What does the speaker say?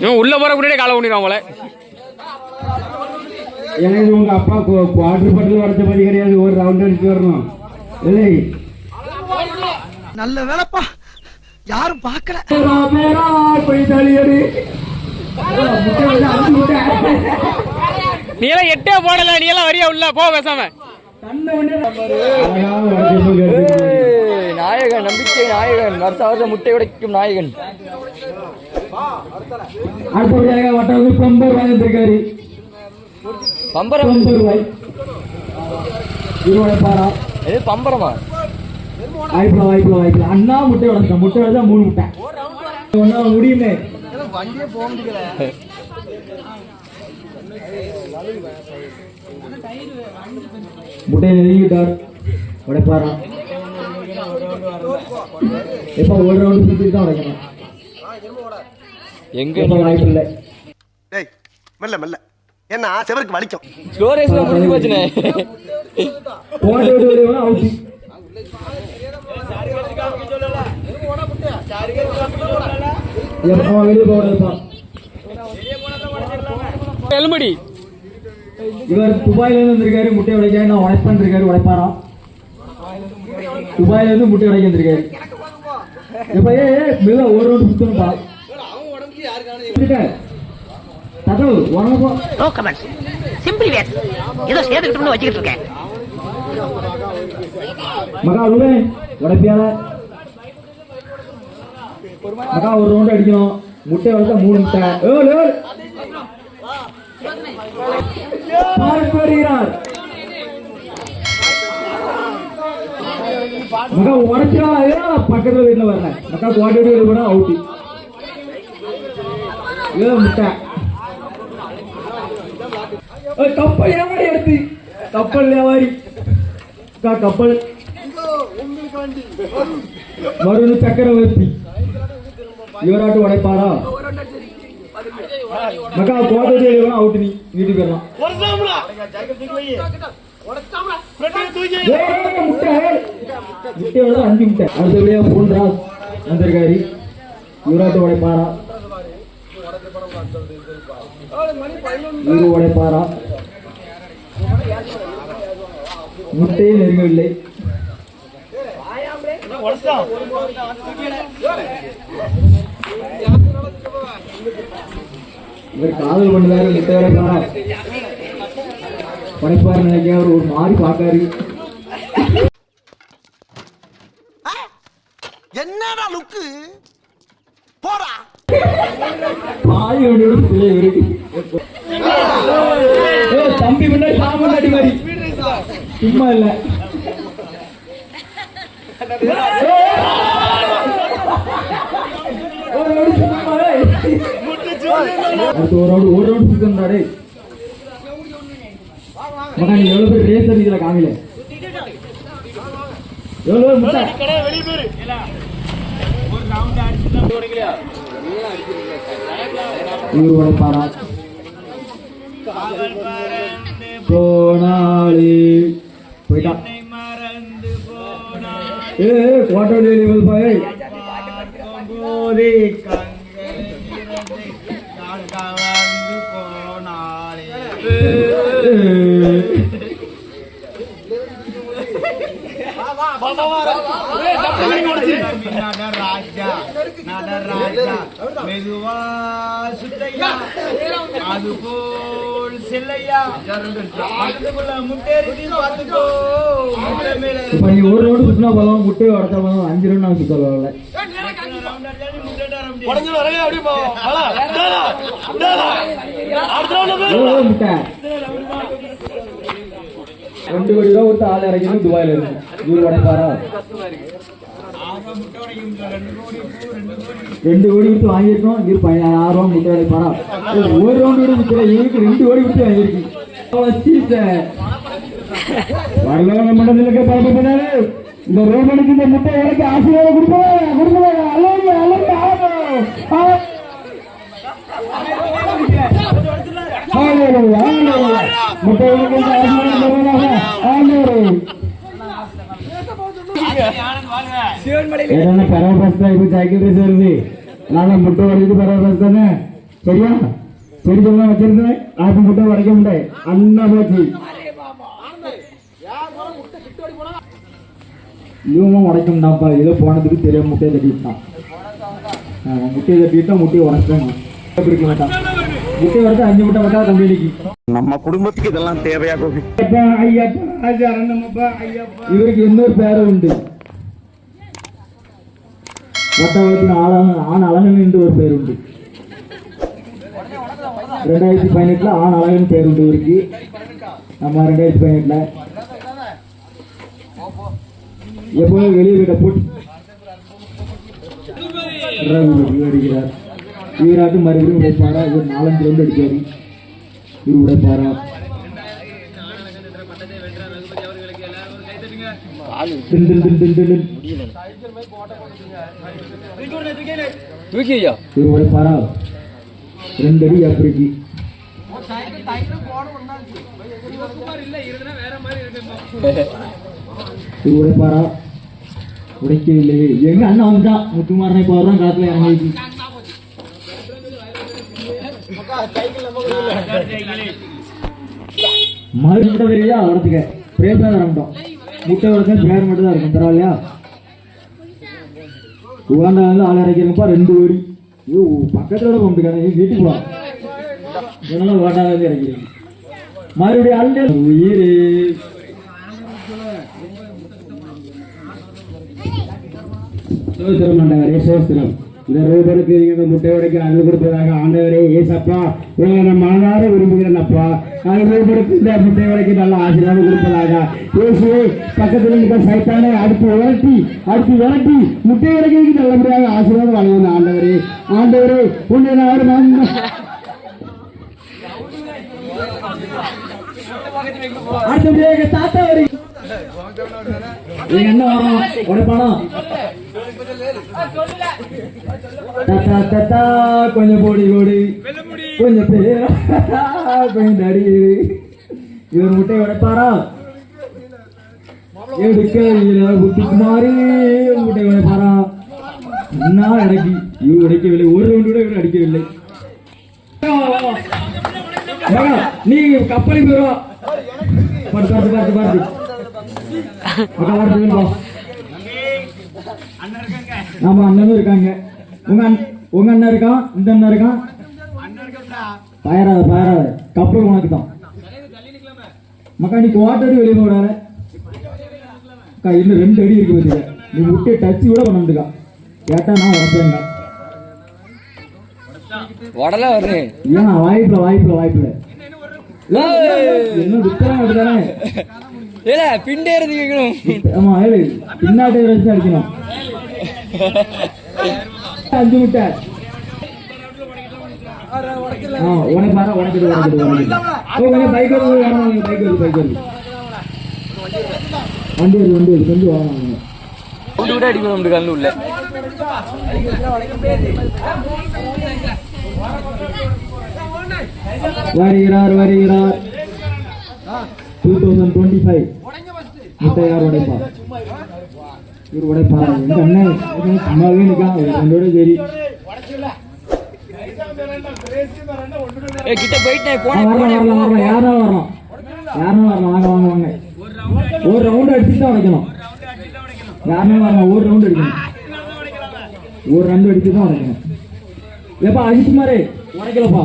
இவன் உள்ள போற முன்னாடியே காலை ஊனிடுவான் போல. எனக்கு உங்க அப்பா குவார்டர் பட்டில் உடச்ச பதி கிடையாது ஒரு ரவுண்ட் அடிச்சு வரணும். இல்லை. நல்ல வேலைப்பா. யாரும் பார்க்கல. நீ எல்லாம் எட்டே போடல நீ எல்லாம் வரியா உள்ள? போ பேசாம. நாயகன் நம்பிக்கை நாயகன் வருஷ முட்டை உடைக்கும் நாயகன். அடுத்தபடியாக வட்டாவது பம்பர் வாங்கியிருக்காரு பம்பரம். பம்பர் ரூபாய் இருபது பாரா இது பம்பரமா? வாய்ப்பில் வாய்ப்பில் வாய்ப்பில். அண்ணா முட்டை உடச்சிட்டான் முட்டை உடச்சா மூணு முட்டை. ஒன்றா முடியுமே. முட்டையை நெருங்கிட்டார் உடைப்பாரா? எப்போ ஒரு ரவுண்டு சுற்றி தான். உடைக்கணும் எங்க வாய்ப்பு இல்லை. டேய் மெல்ல மெல்ல. ஏன்னா செவருக்கு வலிக்கும். ஸ்டோரேஜ்ல முடிஞ்சு போச்சுனே போட்டு விட்டு அவுட் எலும்படி. இவர் துபாயில இருந்து வந்திருக்காரு முட்டை உடைக்க நான் உடைப்பான் இருக்காரு உடைப்பாரா துபாயில இருந்து முட்டை உடைக்க வந்திருக்காரு எப்ப ஏ மில்ல ஒரு ரவுண்ட் சுத்தணும்பா தகவல் உனக்கு நோ கமெண்ட்ஸ் சிம்பிளி வேர் ஏதோ சேர்த்துக்கிட்டோம்னு வச்சுக்கிட்டு இருக்கேன் மகா உருவே உடைப்பியால மகா ஒரு ரவுண்ட் அடிக்கணும். முட்டை உடைச்சா மூணு முட்டை. ஏழு ஏழு பார்த்து மகா உடைச்சா பக்கத்துல வீட்டுல வரல மக்கா குவாட்டி வீடு கூட அவுட்டி ஏழு முட்டை. கப்பல் வியாபாரி எடுத்து. கப்பல் வியாபாரி அக்கா, கப்பல். மருது சக்கரவர்த்தி இவராட்டு உடைப்பாரா? மக்கா கோட்டை அவுட் நீ. வீட்டுக்கு போயிடலாம். அடுத்தபடியா பூன்ராஜ் வந்திருக்காரு. உடைப்பாரா? உடைப்பாரா? முட்டையே நெருங்கவில்லை. இவர் காதல் பண்ணுறாரு முட்டை உடைப்பாரா உடைப்பாரு நினைக்க அவர் ஒரு மாதிரி பார்க்காரு. என்னடா லுக்கு? போடா. பாய் வண்டியோட பிள்ளை இவருக்கு ஏய், தம்பி முன்னாடி சாமன் அடி மாதிரி சும்மா இல்ல. ஒரு சுத்தமா, ஏய். அடுத்து ஒரு ரவுண்ட் ஒரு ரவுண்ட் சுத்தம்டா டேய் மகா நீ எவ்வளவு பேர் ரேஸ் அடிக்கல காமில எவ்வளவு முட்டை? இவர் உடைப்பாரா போனாளி. போயிட்டான் ஏ குவார்டர் லெவல் பாய் மெதுவா சுத்தையா செல்லையா? மேல இப்ப நீ ஒரு ரவுண்டு சுத்தினா போதும் முட்டையை உடச்சா போதும் அஞ்சு ரவுண்ட் நான் சுத்த வரல. உடஞ்சு வரவே அப்படியே போவோம் எவ்வளவு முட்டை? ரெண்டு கோடி ரூபா கொடுத்து ஆள் இறங்கி துபாயில இருக்கு இவர் உடைப்பாரா ரெண்டு கோடி விட்டு வாங்கியிருக்கோம் இவர் ஆறு ரூபா முட்டை உடைப்பாரா ஏய், ஒரு ரவுண்ட் கூட முட்டை இவருக்கு ரெண்டு கோடி விட்டு வாங்கியிருக்கு. அவ்வளவு சீட்ட மண்டலத்துக்கு பரப்பு பண்ணாரு இந்த ரோமனுக்கு இந்த முட்டை எனக்கு ஆசீர்வாதம் கொடுப்போம் கொடுப்போம் அழகு அழகு முட்டை எனக்கு ஆசீர்வாதம் தருவதாக ஆண்டவரே ఏదన్నా పెరగ బస్తా ఇప్పుడు సైకిల్ రేస్ வருது நான் முட்டை உடைச்சிட்டு பரவாயில்ல தானே சரியா சரி சொல்லலாம் வச்சிருந்தேன் ஆப்பி முட்டை உடைக்க முடியாது அண்ணா போச்சு இவனும் உடைக்கணும்டாப்பா ஏதோ போனதுக்கு தெரியாம முட்டையை தட்டிட்டான் முட்டையை தட்டிட்டா முட்டையை உடைச்சாங்க பிடிக்க மாட்டான் முட்டை உடைச்சா அஞ்சு முட்டை வச்சா கம்பெனிக்கு நம்ம குடும்பத்துக்கு இதெல்லாம் தேவையா கோபி ஐயப்பா ஐயப்பா சரணமப்பா ஐயப்பா இவருக்கு இன்னொரு பேரும் உண்டு வட்டவளத்தின் ஆளான ஆண் அழகன் என்று ஒரு பேர் உண்டு ரெண்டாயிரத்தி பதினெட்டுல ஆண் அழகன் பேர் உண்டு இருக்கு. நம்ம ரெண்டாயிரத்தி பதினெட்டுல. எப்போதும் வெளியே விட போட்டு. ரகுபதி அடிக்கிறார். வீராட்டு மறுபடியும் உடைப்பாரா? இவர் நாலஞ்சு ரவுண்டு அடிக்காரு இவர் உடைப்பாரா? டின் டின் டின் டின் டின் டின். தூக்கி ஐயா ரெண்டு அடி அப்படிக்கு உடைப்பாரா உடைக்கவில்லையே எங்க அண்ணா வந்துட்டான் முத்துமாரனை இப்போ தான் காலத்துல இறங்கி மறு முட்டை தெரியா பிரேம் தான் வரமாட்டோம் முட்டை பேர் மட்டும் தான் இருக்கும் பரவாயில்லையா? உகாண்டா வந்து ஆள் இறக்கிறப்பா ரெண்டு ஓடி ஐயோ பக்கத்தோட கொண்டுக்கான வீட்டுக்கு வா இதனால உகாண்டா வந்து இறக்கிறீங்க மறுபடியும் அள்ளி உயிர். சோத்திரம் ஆண்டவரே சோத்திரம் இந்த ரூபனுக்கு நீங்கள் முட்டை உடைக்க அருள் கொடுப்பதாக ஆண்டவரே ஏசப்பா உங்களை நான் மனதார விரும்புகிறேன் அப்பா. அந்த ரூபனுக்கு இந்த முட்டை உடைக்க நல்ல ஆசீர்வாதம் கொடுப்பதாக இயேசுவை பக்கத்தில் இருக்க சைத்தானே அடுத்து உரட்டி அடுத்து உரட்டி முட்டை உடைக்கிறதுக்கு நல்லபடியாக ஆசீர்வாதம் வழங்குங்க ஆண்டவரே. ஆண்டவரே உன்னை நான் நான் என்ன எங்க தாத்தா வரி. எங்க தாத்தா கொஞ்சம் போடி போடி. கொஞ்சம் பேரா கொஞ்சம் தடி இவர் முட்டை உடைப்பாரா? எடுக்க புத்திக்கு மாறி முட்டை உடைப்பாரா? என்ன அடக்கி இவர் உடைக்கவில்லை. ஒரு ரவுண்டு கூட இவர் அடிக்கவில்லை. நீ கப்பலி போயிருவா பார்த்து பார்த்து பார்த்து பார்த்து அக்கா பார்த்து ஆமா அண்ணனும் இருக்காங்க. உங்க உங்க அண்ணன் இருக்கான் இந்த அண்ணன் இருக்கான் பயராத பயராத கப்பல் உனக்கு தான் மக்கா நீ கோட்டடி வெளியே போடாத. அக்கா இன்னும் ரெண்டு அடி இருக்கு பத்தியா? நீ முட்டை டச் கூட பண்ண முடியா கேட்டா நான் உடப்பேங்க உடல வருது ஏன் வாய்ப்புல வாய்ப்புல வாய்ப்புல. என்ன வித்தரம் அப்படிதானே? ஏல பிண்டேறது கேட்கணும் ஆமா பின்னாடி வச்சு அடிக்கணும். அஞ்சு முட்டை ஆ உனக்கு பாரா உனக்கு உனக்கு பைக் வருது வேணாம் பைக் வருது பைக் வருது வண்டி வருது வண்டி வருது கொஞ்சம் வாங்க கொண்டு கூட அடிக்கணும் நம்மளுக்கு கண்ணு உள்ள வருகிறார் வருகிறார். டூ தௌசண்ட் டுவெண்ட்டி ஃபைவ் முட்டை யார் உடைப்பா இவர் உடைப்பா எங்க அண்ணன் சும்மாவே நிற்கான் ரெண்டோட சரி. கிட்ட போயிட்டேன் வரலாம் வரலாம் யாரும் வரலாம் யாரும் வரலாம் வாங்க வாங்க வாங்க. ஒரு ரவுண்ட் அடிச்சுட்டு தான் உடைக்கணும். யாருமே வரலாம் ஒரு ரவுண்ட் அடிக்கணும். ஒரு ரவுண்ட் அடிச்சு தான் உடைக்கணும். ஏப்பா அஜித்குமாரே உடைக்கலப்பா.